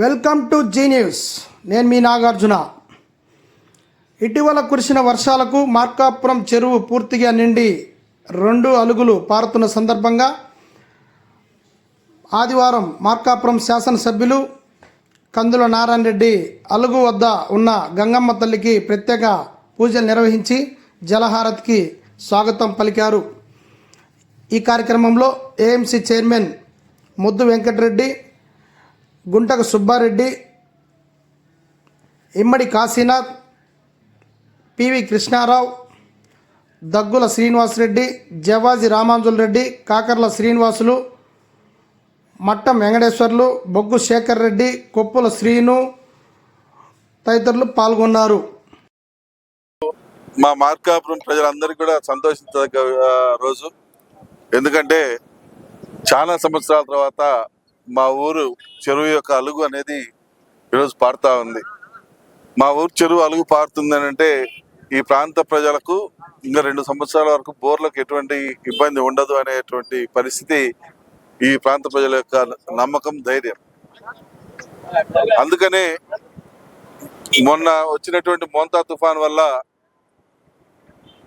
Welcome to G news. నేను మీ నాగార్జున. ఇటీవల కురిసిన వర్షాలకు మార్కాపురం చెరువు పూర్తిగా నిండి రెండు అలుగులు పారుతున్న సందర్భంగా ఆదివారం మార్కాపురం శాసనసభ్యులు కందుల నారాయణ రెడ్డి అలుగు వద్ద ఉన్న గంగమ్మ తల్లికి ప్రత్యేక పూజలు నిర్వహించి జలహారతికి స్వాగతం పలికారు. ఈ కార్యక్రమంలో AMC chairman Muddu Venkatareddy Guntaka Subbareddy Immadi Kashinath PV Krishnarao Daggula Srinivasareddy Javaji Ramanjula Reddy Kakarla Srinivasulu Mattam Venkateswarlu Boggu Shekhar Reddy Koppula Srinu తదితరులు పాల్గొన్నారు. మా మార్కాపురం ప్రజలందరికీ కూడా సంతోషించదగ్గ రోజు. ఎందుకంటే చాలా సంవత్సరాల తర్వాత మా ఊరు చెరువు యొక్క అలుగు అనేది ఈరోజు పారుతా ఉంది. మా ఊరు చెరువు అలుగు పారుతుంది అని అంటే ఈ ప్రాంత ప్రజలకు ఇంకా రెండు సంవత్సరాల వరకు బోర్లకు ఎటువంటి ఇబ్బంది ఉండదు అనేటువంటి పరిస్థితి ఈ ప్రాంత ప్రజల యొక్క నమ్మకం ధైర్యం. అందుకనే మొన్న వచ్చినటువంటి మోంతా తుఫాన్ వల్ల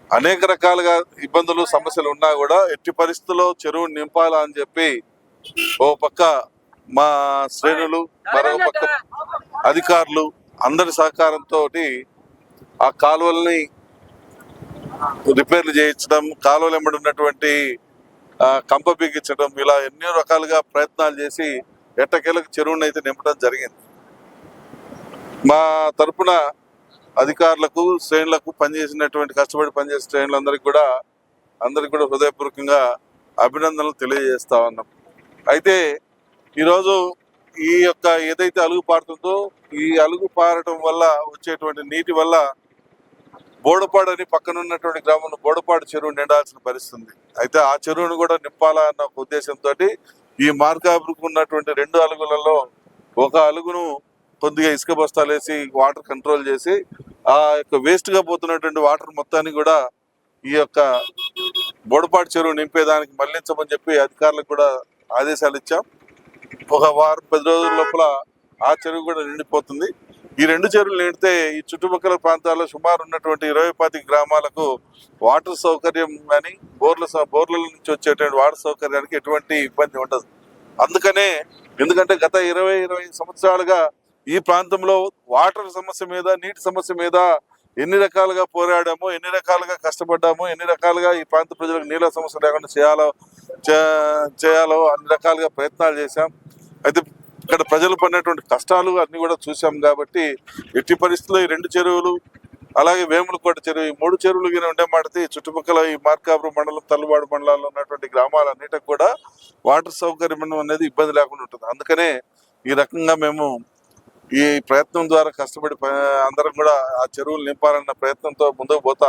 అనేక రకాలుగా ఇబ్బందులు సమస్యలు ఉన్నా కూడా ఎట్టి పరిస్థితుల్లో చెరువు నింపాలా అని చెప్పి ఓ పక్క మా శ్రేణులు మరో పక్క అధికారులు అందరి సహకారంతో ఆ కాలువల్ని రిపేర్లు చేయించడం కాలువలు వెంబడి ఉన్నటువంటి కంప బిగించడం ఇలా ఎన్నో రకాలుగా ప్రయత్నాలు చేసి ఎట్టకేలకు చెరువుని అయితే నింపడం జరిగింది. మా తరపున అధికారులకు శ్రేణులకు పనిచేసినటువంటి కష్టపడి పనిచేసే శ్రేణులందరికీ కూడా అందరికి కూడా హృదయపూర్వకంగా అభినందనలు తెలియజేస్తా ఉన్నాం. అయితే ఈరోజు ఈ యొక్క ఏదైతే అలుగు పారుతుందో ఈ అలుగు పారటం వల్ల వచ్చేటువంటి నీటి వల్ల బోడపాడు అని పక్కన ఉన్నటువంటి గ్రామంలో బోడపాడు చెరువు నిండాల్సిన పరిస్థితుంది. అయితే ఆ చెరువును కూడా నింపాలా అన్న ఒక ఉద్దేశంతో ఈ మార్గాభివృద్ధి ఉన్నటువంటి రెండు అలుగులలో ఒక అలుగును కొద్దిగా ఇసుక బస్తాలు వేసి వాటర్ కంట్రోల్ చేసి ఆ యొక్క వేస్ట్గా పోతున్నటువంటి వాటర్ మొత్తాన్ని కూడా ఈ యొక్క బోడపాటి చెరువు నింపేదానికి మళ్ళించమని చెప్పి అధికారులకు కూడా ఆదేశాలు ఇచ్చాం. ఒక వారం పది రోజుల లోపల ఆ చెరువు కూడా నిండిపోతుంది. ఈ రెండు చెరువులు నిండితే ఈ చుట్టుపక్కల ప్రాంతాల్లో సుమారు ఉన్నటువంటి ఇరవై పాతి గ్రామాలకు వాటర్ సౌకర్యం కానీ బోర్ల బోర్ల నుంచి వచ్చేటువంటి వాటర్ సౌకర్యానికి ఎటువంటి ఇబ్బంది ఉండదు. అందుకనే ఎందుకంటే గత ఇరవై ఇరవై సంవత్సరాలుగా ఈ ప్రాంతంలో వాటర్ సమస్య మీద నీటి సమస్య మీద ఎన్ని రకాలుగా పోరాడాము ఎన్ని రకాలుగా కష్టపడ్డాము ఎన్ని రకాలుగా ఈ ప్రాంత ప్రజలకు నీళ్ళ సమస్య లేకుండా చేయాలో చే- చేయాలో అన్ని రకాలుగా ప్రయత్నాలు చేశాం. అయితే ఇక్కడ ప్రజలు పడినటువంటి కష్టాలు అన్ని కూడా చూసాం కాబట్టి ఎట్టి పరిస్థితుల్లో ఈ రెండు చెరువులు అలాగే వేములకోట చెరువు ఈ మూడు చెరువులు గిన ఉండే మాడితే చుట్టుపక్కల ఈ మార్కాపురం మండలం తల్లుబాడు మండలాల్లో ఉన్నటువంటి గ్రామాలన్నిటికి కూడా వాటర్ సౌకర్యం అనేది ఇబ్బంది లేకుండా ఉంటుంది. అందుకనే ఈ రకంగా మేము ఈ ప్రయత్నం ద్వారా కష్టపడి అందరం కూడా ఆ చెరువులు నింపాలన్న ప్రయత్నంతో ముందుకు పోతా